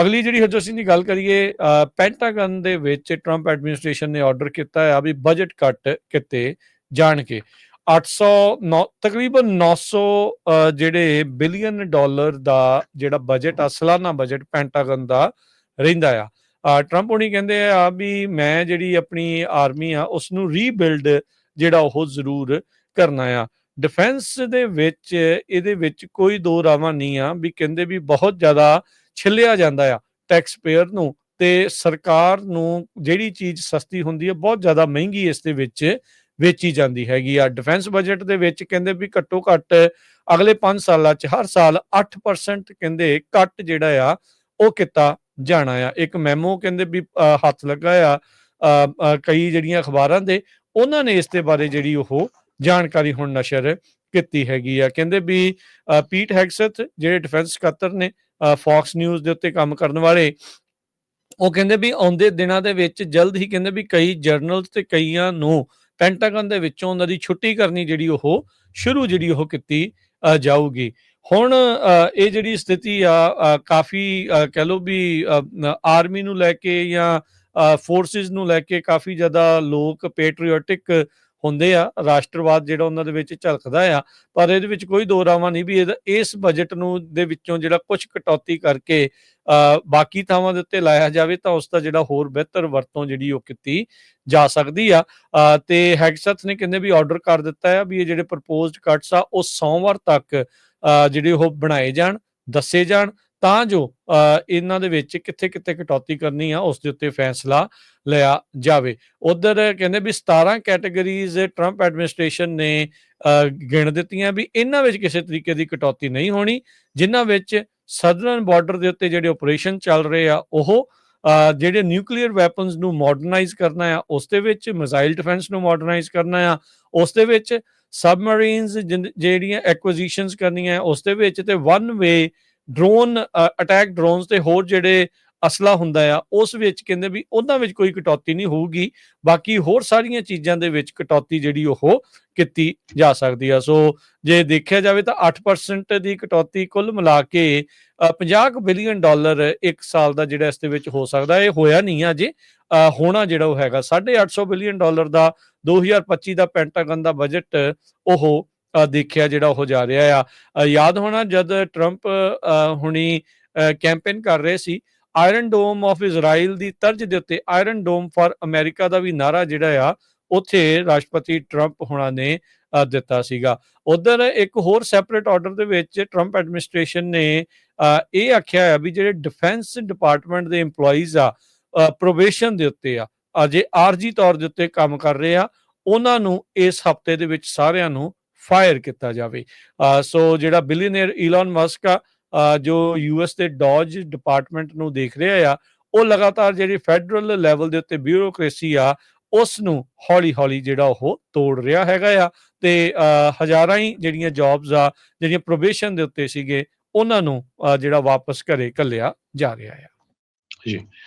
ਅਗਲੀ ਜਿਹੜੀ ਹਰਜੋਤ ਅਸੀਂ ਦੀ ਗੱਲ ਕਰੀਏ ਪੈਂਟਾਗਨ ਦੇ ਵਿੱਚ ਟਰੰਪ ਐਡਮਿਨਿਸਟ੍ਰੇਸ਼ਨ ਨੇ ਆਰਡਰ ਕੀਤਾ ਹੈ ਵੀ ਬਜਟ ਕੱਟ ਕੀਤੇ ਜਾਣਗੇ। 800 ਨੌ- ਤਕਰੀਬਨ 900 ਅ, ਜਿਹੜੇ ਬਿਲੀਅਨ ਡਾਲਰ ਦਾ ਜਿਹੜਾ ਬਜਟ ਆ ਸਾਲਾਨਾ ਬਜਟ ਪੈਂਟਾਗਨ ਦਾ ਰਹਿੰਦਾ ਆ। ਟਰੰਪ ਹੁਣੀ ਕਹਿੰਦੇ ਆ ਵੀ ਮੈਂ ਜਿਹੜੀ ਆਪਣੀ ਆਰਮੀ ਆ ਉਸ ਨੂੰ ਰੀਬਿਲਡ ਜਿਹੜਾ ਉਹ ਜ਼ਰੂਰ ਕਰਨਾ ਆ। ਡਿਫੈਂਸ ਦੇ ਵਿੱਚ, ਇਹਦੇ ਵਿੱਚ ਕੋਈ ਦੋ ਰਾਵਾਂ ਨਹੀਂ ਆ, ਵੀ ਕਹਿੰਦੇ ਵੀ ਬਹੁਤ ਜ਼ਿਆਦਾ ਛਿੱਲਿਆ ਜਾਂਦਾ ਆ ਟੈਕਸ ਪੇਅਰ ਨੂੰ ਤੇ ਸਰਕਾਰ ਨੂੰ ਜਿਹੜੀ ਚੀਜ਼ ਸਸਤੀ ਹੁੰਦੀ ਹੈ ਬਹੁਤ ਜ਼ਿਆਦਾ ਮਹਿੰਗੀ ਇਸ ਦੇ ਵਿੱਚ ਵੇਚੀ ਜਾਂਦੀ ਹੈਗੀ ਆ। ਡਿਫੈਂਸ ਬਜਟ ਦੇ ਵਿੱਚ ਕਹਿੰਦੇ ਵੀ ਘੱਟੋ ਘੱਟ ਅਗਲੇ 5 ਸਾਲਾਂ 'ਚ ਹਰ ਸਾਲ 8% ਕਹਿੰਦੇ ਕੱਟ ਜਿਹੜਾ ਆ, ਉਹ ਕੀਤਾ ਜਾਣਾ ਆ। ਇੱਕ ਮੈਮੋ ਕਹਿੰਦੇ ਵੀ ਹੱਥ ਲੱਗਾ ਆ ਕਈ ਜਿਹੜੀਆਂ ਅਖਬਾਰਾਂ ਦੇ, ਉਹਨਾਂ ਨੇ ਇਸ ਦੇ ਬਾਰੇ ਜਿਹੜੀ ਉਹ ਜਾਣਕਾਰੀ ਹੁਣ ਨਸ਼ਰ ਕੀਤੀ ਹੈਗੀ ਆ। ਕਹਿੰਦੇ ਵੀ ਅ, ਪੀਟ ਹੈਗਸਥ ਜਿਹੜੇ ਡਿਫੈਂਸ ਸਕੱਤਰ ਨੇ ਫੌਕਸ ਨਿਊਜ਼ ਦੇ ਉੱਤੇ ਕੰਮ ਕਰਨ ਵਾਲੇ ਉਹ ਕਹਿੰਦੇ ਵੀ ਆਉਂਦੇ ਦਿਨਾਂ ਦੇ ਵਿੱਚ ਜਲਦ ਹੀ ਕਹਿੰਦੇ ਵੀ ਕਈ ਜਰਨਲਸ ਤੇ ਕਈਆਂ ਨੂੰ ਪੈਂਟਾਗਨ ਦੇ ਵਿੱਚੋਂ ਉਹਨਾਂ ਦੀ ਛੁੱਟੀ ਕਰਨੀ ਜਿਹੜੀ ਉਹ ਸ਼ੁਰੂ ਜਿਹੜੀ ਉਹ ਕੀਤੀ ਜਾਊਗੀ। ਹੁਣ ਅ, ਇਹ ਜਿਹੜੀ ਸਥਿਤੀ ਆ ਕਾਫੀ ਕਹਿ ਲਓ ਵੀ ਆਰਮੀ ਨੂੰ ਲੈ ਕੇ ਜਾਂ ਫੋਰਸਿਸ ਨੂੰ ਲੈ ਕੇ ਕਾਫੀ ਜ਼ਿਆਦਾ ਲੋਕ ਪੈਟਰੀਓਟਿਕ ਹੁੰਦੇ ਆ ਰਾਸ਼ਟਰਵਾਦ ਜਿਹੜਾ ਉਹਨਾਂ ਦੇ ਵਿੱਚ ਝਲਕਦਾ ਆ ਪਰ ਇਹਦੇ ਵਿੱਚ ਕੋਈ ਦੋ ਰਾਵਾਂ ਨਹੀਂ ਵੀ ਇਹਦਾ- ਇਸ ਬਜਟ ਨੂੰ ਦੇ ਵਿੱਚੋਂ ਜਿਹੜਾ ਕੁਝ ਕਟੌਤੀ ਕਰਕੇ ਅ, ਬਾਕੀ ਥਾਵਾਂ ਦੇ ਉੱਤੇ ਲਾਇਆ ਜਾਵੇ ਤਾਂ ਉਸ ਦਾ ਜਿਹੜਾ ਹੋਰ ਬਿਹਤਰ ਵਰਤੋਂ ਜਿਹੜੀ ਉਹ ਕੀਤੀ ਜਾ ਸਕਦੀ ਆ। ਤੇ ਹੈਗਸਥ ਨੇ ਕਹਿੰਦੇ ਵੀ ਆਰਡਰ ਕਰ ਦਿੱਤਾ ਆ ਵੀ ਇਹ ਜਿਹੜੇ ਪ੍ਰਪੋਜ਼ਡ ਕੱਟਸ ਆ ਉਹ ਸੋਮਵਾਰ ਤੱਕ ਅ, ਜਿਹੜੇ ਉਹ ਬਣਾਏ ਜਾਣ ਦੱਸੇ ਜਾਣ ਤਾਂ ਜੋ ਇਹਨਾਂ ਦੇ ਵਿੱਚ ਕਿੱਥੇ ਕਿੱਥੇ ਕਟੌਤੀ ਕਰਨੀ ਆ, ਉਸ ਦੇ ਉੱਤੇ ਫੈਸਲਾ ਲਿਆ ਜਾਵੇ। ਉਧਰ ਕਹਿੰਦੇ ਵੀ 17 ਕੈਟਾਗਰੀਜ਼ ਟਰੰਪ ਐਡਮਿਨਿਸਟ੍ਰੇਸ਼ਨ ਨੇ ਗਿਣ ਦਿੱਤੀਆਂ ਵੀ ਇਹਨਾਂ ਵਿੱਚ ਕਿਸੇ ਤਰੀਕੇ ਦੀ ਕਟੌਤੀ ਨਹੀਂ ਹੋਣੀ, ਜਿਨ੍ਹਾਂ ਵਿੱਚ ਸਦਰਨ ਬਾਰਡਰ ਦੇ ਉੱਤੇ ਜਿਹੜੇ ਆਪਰੇਸ਼ਨ ਚੱਲ ਰਹੇ ਆ, ਉਹ ਜਿਹੜੇ ਨਿਊਕਲੀਅਰ ਵੈਪਨਸ ਨੂੰ ਮਾਡਰਨਾਈਜ਼ ਕਰਨਾ ਆ, ਉਸ ਦੇ ਵਿੱਚ ਮਿਜ਼ਾਈਲ ਡਿਫੈਂਸ ਨੂੰ ਮਾਡਰਨਾਈਜ਼ ਕਰਨਾ ਆ, ਉਸ ਦੇ ਵਿੱਚ ਸਬਮਰੀਨਸ ਜਿਹੜੀਆਂ ਐਕੁਜੀਸ਼ਨਸ ਕਰਨੀਆਂ ਉਸ ਦੇ ਵਿੱਚ ਤੇ one way drone attack drones ਤੇ ਹੋਰ ਜਿਹੜੇ ਅਸਲਾ ਹੁੰਦਾ ਆ ਉਸ ਵਿੱਚ ਕਹਿੰਦੇ ਵੀ ਉਹਨਾਂ ਵਿੱਚ ਕੋਈ ਕਟੌਤੀ ਨਹੀਂ ਹੋਊਗੀ ਬਾਕੀ ਹੋਰ ਸਾਰੀਆਂ ਚੀਜ਼ਾਂ ਦੇ ਵਿੱਚ ਕਟੌਤੀ ਜਿਹੜੀ ਉਹ ਕੀਤੀ ਜਾ ਸਕਦੀ ਆ। ਸੋ ਜੇ ਦੇਖਿਆ ਜਾਵੇ ਤਾਂ 8% ਦੀ ਕਟੌਤੀ ਕੁੱਲ ਮਿਲਾ ਕੇ ਅ, 50 ਬਿਲੀਅਨ ਡਾਲਰ ਇੱਕ ਸਾਲ ਦਾ ਜਿਹੜਾ ਇਸ ਦੇ ਵਿੱਚ ਹੋ ਸਕਦਾ ਇਹ ਹੋਇਆ ਨਹੀਂ ਆ ਅਜੇ। ਹੋਣਾ ਜਿਹੜਾ ਉਹ ਹੈਗਾ 850 ਬਿਲੀਅਨ ਡਾਲਰ ਦਾ 2025 ਦਾ ਪੈਂਟਾਗਨ ਦਾ ਬਜਟ ਉਹ ਦੇਖਿਆ ਜਿਹੜਾ ਉਹ ਜਾ ਰਿਹਾ ਆ। ਯਾਦ ਹੋਣਾ ਜਦ ਟਰੰਪ ਹੁਣੀ ਕੈਂਪੇਨ ਕਰ ਰਹੇ ਸੀ ਆਇਰਨ ਡੋਮ ਆਫ ਇਜ਼ਰਾਈਲ ਦੀ ਤਰਜ ਦੇ ਉੱਤੇ ਆਇਰਨ ਡੋਮ ਫਾਰ ਅਮਰੀਕਾ ਦਾ ਵੀ ਨਾਰਾ ਜਿਹੜਾ ਆ, ਉੱਥੇ ਰਾਸ਼ਟਰਪਤੀ ਟਰੰਪ ਹੁਣਾਂ ਨੇ ਦਿੱਤਾ ਸੀਗਾ। ਉਧਰ ਇੱਕ ਹੋਰ ਸੈਪਰੇਟ ਆਰਡਰ ਦੇ ਵਿੱਚ ਟਰੰਪ ਐਡਮਿਨਿਸਟ੍ਰੇਸ਼ਨ ਨੇ ਇਹ ਆਖਿਆ ਹੈ ਵੀ ਜਿਹੜੇ ਡਿਫੈਂਸ ਡਿਪਾਰਟਮੈਂਟ ਦੇ EMPLOYEES ਆ ਪ੍ਰੋਬੇਸ਼ਨ ਦੇ ਉੱਤੇ ਆ, ਅਜੇ ਆਰਜੀ ਤੌਰ ਦੇ ਉੱਤੇ ਕੰਮ ਕਰ ਰਹੇ ਆ, ਉਹਨਾਂ ਨੂੰ ਇਸ ਹਫ਼ਤੇ ਦੇ ਵਿੱਚ ਸਾਰਿਆਂ ਨੂੰ ਫਾਇਰ ਕੀਤਾ ਜਾਵੇ। ਸੋ ਜਿਹੜਾ ਬਿਲੀਅਨਰ ਈਲਨ ਮਸਕ ਆ ਅ, ਜੋ ਯੂਐਸ ਦੇ ਡੌਜ ਡਿਪਾਰਟਮੈਂਟ ਨੂੰ ਦੇਖ ਰਿਹਾ ਆ ਉਹ ਲਗਾਤਾਰ ਜਿਹੜੀ ਫੈਡਰਲ ਲੈਵਲ ਦੇ ਉੱਤੇ ਬਿਊਰੋਕ੍ਰੇਸੀ ਆ ਉਸ ਨੂੰ ਹੌਲੀ-ਹੌਲੀ ਜਿਹੜਾ ਉਹ ਤੋੜ ਰਿਹਾ ਹੈਗਾ ਆ ਤੇ ਹਜ਼ਾਰਾਂ ਹੀ ਜਿਹੜੀਆਂ ਜੌਬਸ ਆ ਜਿਹੜੀਆਂ ਪ੍ਰੋਬੇਸ਼ਨ ਦੇ ਉੱਤੇ ਸੀਗੇ ਉਹਨਾਂ ਨੂੰ ਜਿਹੜਾ ਵਾਪਸ ਘਰੇ ਘੱਲਿਆ ਜਾ ਰਿਹਾ ਆ। ਜੀ।